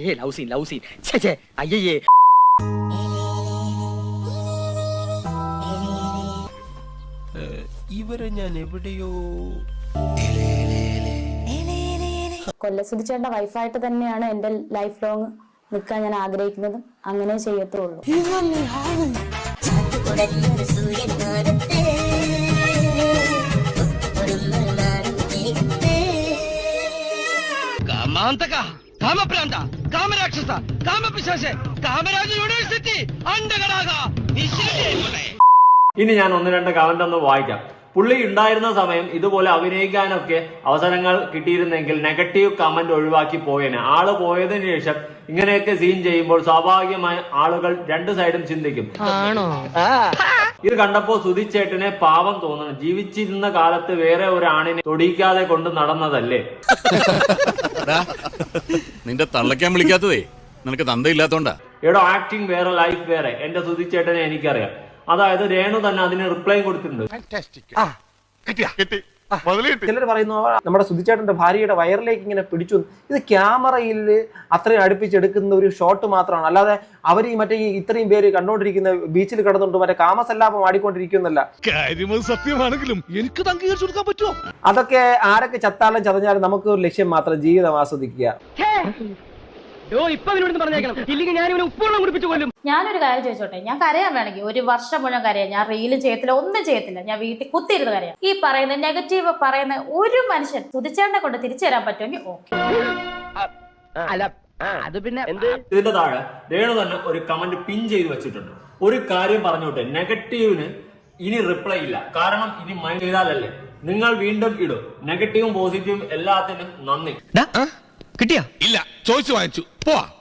ഏ love scene love scene അയ്യേ ഇവരെ ഞാൻ എവിടെയോ കൊല്ലസുധിച്ചേട്ടന്റെ വൈഫായിട്ട് തന്നെയാണ് എന്റെ ലൈഫ് ലോങ് നിൽക്കാൻ ഞാൻ ആഗ്രഹിക്കുന്നതും. അങ്ങനെ ചെയ്യത്തുള്ളൂ. കാമാന്തക കാമപ്രാന്ത കാമരാക്ഷസ കാമപിശാശ കാമരാജ യൂണിവേഴ്സിറ്റി അണ്ടകടാക ഇനി ഞാൻ ഒന്ന് രണ്ട് കമന്റ് ഒന്ന് വായിക്കാം. പുള്ളി ഉണ്ടായിരുന്ന സമയം ഇതുപോലെ അഭിനയിക്കാനൊക്കെ അവസരങ്ങൾ കിട്ടിയിരുന്നെങ്കിൽ നെഗറ്റീവ് കമന്റ് ഒഴിവാക്കി പോയേനെ. ആൾ പോയതിനു ശേഷം ഇങ്ങനെയൊക്കെ സീൻ ചെയ്യുമ്പോൾ സ്വാഭാവികമായി ആളുകൾ രണ്ട് സൈഡും ചിന്തിക്കും. ഇത് കണ്ടപ്പോ സുധിച്ചേട്ടനെ പാവം തോന്നണം. ജീവിച്ചിരുന്ന കാലത്ത് വേറെ ഒരാണിനെ തൊടിക്കാതെ തൊടിയിക്കാതെ കൊണ്ട് നടന്നതല്ലേ? നിന്റെ തള്ളയ്ക്കാൻ വിളിക്കാത്തതേ. നിനക്ക് തന്തയില്ലാത്തോണ്ടാ. എടോ ആക്ടിങ് വേറെ ലൈഫ് വേറെ. എന്റെ സുധിച്ചേട്ടനെ എനിക്കറിയാം. അതായത് രേണു തന്നെ അതിന് റിപ്ലൈ കൊടുത്തിട്ടുണ്ട്. ചിലർ പറയുന്നു നമ്മുടെ സുധിച്ചേട്ടന്റെ ഭാര്യയുടെ വയറിലേക്ക് ഇങ്ങനെ പിടിച്ചു ഇത് ക്യാമറയിൽ അത്രയും അടുപ്പിച്ചെടുക്കുന്ന ഒരു ഷോട്ട് മാത്രമാണ്. അല്ലാതെ അവർ ഈ മറ്റേ ഈ ഇത്രയും പേര് കണ്ടോണ്ടിരിക്കുന്ന ബീച്ചിൽ കിടന്നുകൊണ്ട് മറ്റേ കാമസല്ലാപം ആടിക്കൊണ്ടിരിക്കുന്നല്ല സത്യമാണെങ്കിലും എനിക്ക് അംഗീകരിച്ചു കൊടുക്കാൻ പറ്റുമോ? അതൊക്കെ ആരൊക്കെ ചത്താലും ചതഞ്ഞാലും നമുക്ക് ഒരു ലക്ഷ്യം മാത്രം ജീവിതം ആസ്വദിക്കുക. ഞാനൊരു കാര്യം ചോദിച്ചോട്ടെ? ഞാൻ കരയാൻ വേണമെങ്കിൽ ഒരു വർഷം മുഴുവൻ കരയാം. ഞാൻ റീലും ചെയ്യത്തില്ല ഒന്നും ചെയ്യത്തില്ല. ഞാൻ വീട്ടിൽ കുത്തിയിരുന്ന് കരയാം. ഈ പറയുന്ന നെഗറ്റീവ് പറയുന്ന ഒരു മനുഷ്യൻ കുതിച്ചേണ്ട കൊണ്ട് തിരിച്ചു തരാൻ പറ്റുമെങ്കിൽ ഓക്കെ അത് പിന്നെ എന്ത്? ഇതിന്റെ താഴെ രേണു തന്നെ ഒരു കമന്റ് പിൻ ചെയ്ത് വെച്ചിട്ടുണ്ട്. ഒരു കാര്യം പറഞ്ഞോട്ടെ നെഗറ്റീവിന് ഇനി റിപ്ലൈ ഇല്ല. കാരണം ഇനി മൈൻഡ് ചെയ്താലല്ലേ. നിങ്ങൾ വീണ്ടും ഇടും. നെഗറ്റീവും പോസിറ്റീവും എല്ലാത്തിനും നന്ദി. കിട്ടിയോ? ഇല്ല. 左一次完就不。